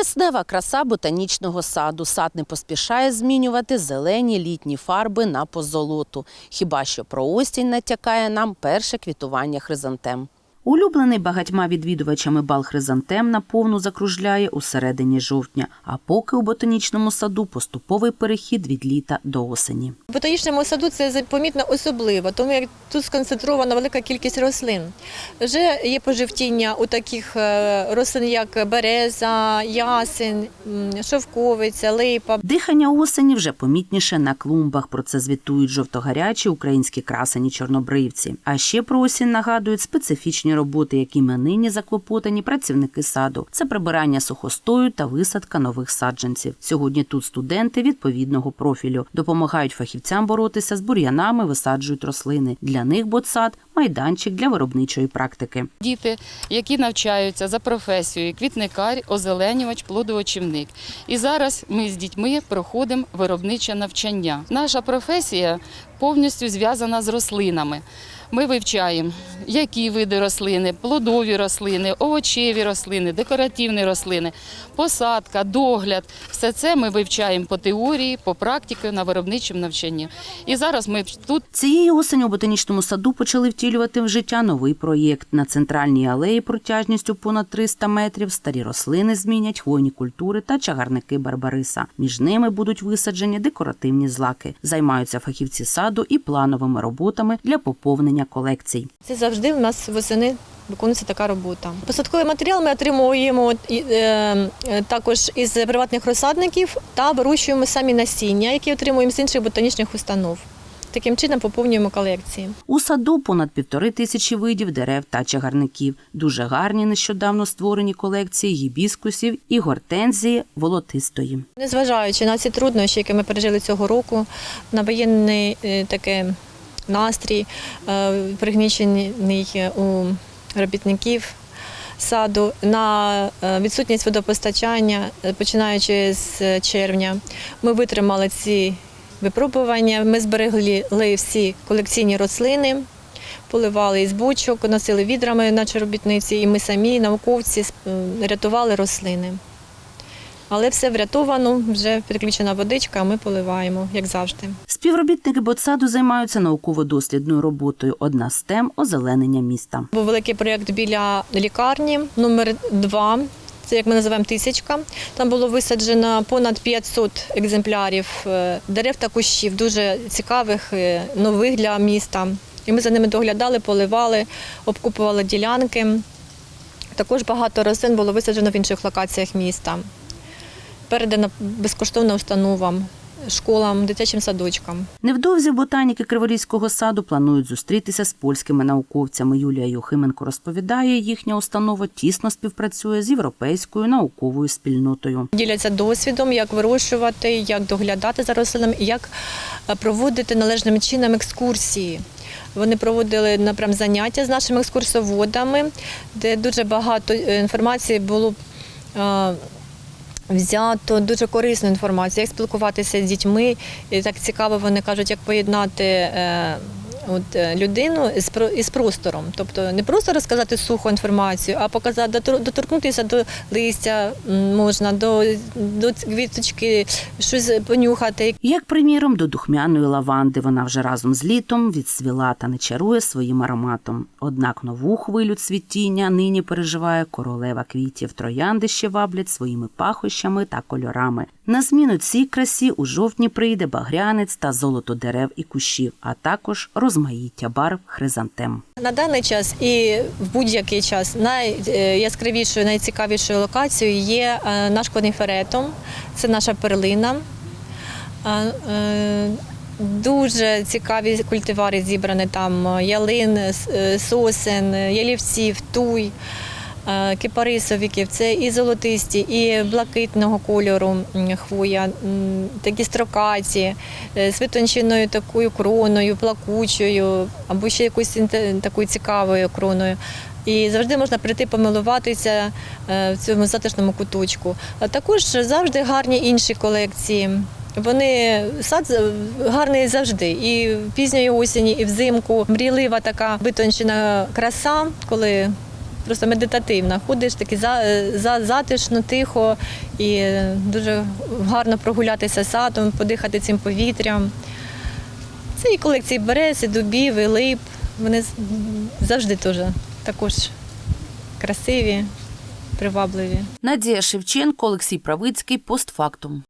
Вереснева краса ботанічного саду. Сад не поспішає змінювати зелені літні фарби на позолоту. Хіба що про осінь натякає нам перше квітування хризантем. Улюблений багатьма відвідувачами бал хризантем наповну закружляє у середині жовтня, а поки у ботанічному саду поступовий перехід від літа до осені. Ботанічному саду це помітно особливо, тому як тут сконцентрована велика кількість рослин. Вже є поживтіння у таких е, рослин, як береза, ясень, шовковиця, липа. Дихання осені вже помітніше на клумбах. Про це звітують жовтогарячі українські красені чорнобривці. А ще про осінь нагадують специфічні роботи, якими нині заклопотані працівники саду. Це прибирання сухостою та висадка нових саджанців. Сьогодні тут студенти відповідного профілю допомагають фахівцям боротися з бур'янами, висаджують рослини. Для них ботсад майданчик для виробничої практики. Діти, які навчаються за професією квітникар, озеленювач, плодовочівник. І зараз ми з дітьми проходимо виробниче навчання. Наша професія повністю зв'язана з рослинами. Ми вивчаємо, які види рослини, плодові рослини, овочеві рослини, декоративні рослини, посадка, догляд. Все це ми вивчаємо по теорії, по практиці на виробничому навчанні. І зараз ми тут Цієї осені у ботанічному саду почали втілювати в життя новий проєкт. На центральній алеї протяжністю понад 300 метрів старі рослини змінять хвойні культури та чагарники барбариса. Між ними будуть висаджені декоративні злаки. Займаються фахівці саду і плановими роботами для поповнення колекцій. Це завжди в нас восени виконується така робота. Посадковий матеріал ми отримуємо е, е, також із приватних розсадників та вирощуємо самі насіння, які отримуємо з інших ботанічних установ. Таким чином поповнюємо колекції. У саду понад півтори тисячі видів дерев та чагарників. Дуже гарні нещодавно створені колекції гібіскусів і гортензії волотистої. Незважаючи на ці труднощі, які ми пережили цього року, на воєнний е, таке настрій, е, пригнічений е, у робітників саду, на е, відсутність водопостачання, починаючи з червня, ми витримали ці випробування. Ми зберегли всі колекційні рослини. Поливали із бочок, носили відрами, наче робітниці, і ми самі, науковці, рятували рослини. Але все врятовано, вже підключена водичка, ми поливаємо, як завжди. Співробітники ботсаду займаються науково-дослідною роботою. Одна з тем озеленення міста. Був великий проєкт біля лікарні номер 2 Це як ми називаємо тисячка. Там було висаджено понад 500 екземплярів е, дерев та кущів, дуже цікавих, е, нових для міста. І ми за ними доглядали, поливали, обкупували ділянки. Також багато рослин було висаджено в інших локаціях міста. Передано безкоштовно установам, школам, дитячим садочкам. Невдовзі ботаніки Криворізького саду планують зустрітися з польськими науковцями. Юлія Юхименко розповідає, їхня установа тісно співпрацює з європейською науковою спільнотою. Діляться досвідом, як вирощувати, як доглядати за рослинами, як е, проводити належним чином екскурсії. Вони проводили напрям заняття з нашими екскурсоводами, де дуже багато е, інформації було е, взято, дуже корисну інформацію, як спілкуватися з дітьми. І так цікаво, вони кажуть, як поєднати. От е, людину із із простором, тобто не просто розказати суху інформацію, а показати дотор- доторкнутися до листя можна, до, до квіточки, щось понюхати. Як приміром, до духмяної лаванди вона вже разом з літом відсвіла та не чарує своїм ароматом. Однак нову хвилю цвітіння нині переживає королева квітів. Троянди ще ваблять своїми пахощами та кольорами. На зміну цій красі у жовтні прийде багрянець та золото дерев і кущів, а також розмаїття барв хризантем. На даний час і в будь-який час найяскравішою, найцікавішою локацією є е, наш кониферетум, це наша перлина. Е, е, Дуже цікаві культивари зібрані там ялин, сосен, ялівців, туй, кипарисовиків. Це і золотисті, і блакитного кольору хвоя, такі строкаті, е, з витонченою такою кроною, плакучою, або ще якоюсь такою цікавою кроною. І завжди можна прийти помилуватися е, в цьому затишному куточку. А також завжди гарні інші колекції. Вони сад гарний завжди, і пізньої осені, і взимку. Мрійлива така витончена краса, коли просто медитативна. Ходиш таки за, за, затишно, тихо і е, дуже гарно прогулятися садом, подихати цим повітрям. Це і колекції берез, і дубів, і лип. Вони завжди теж також красиві, привабливі. Надія Шевченко, Олексій Правицький, постфактум.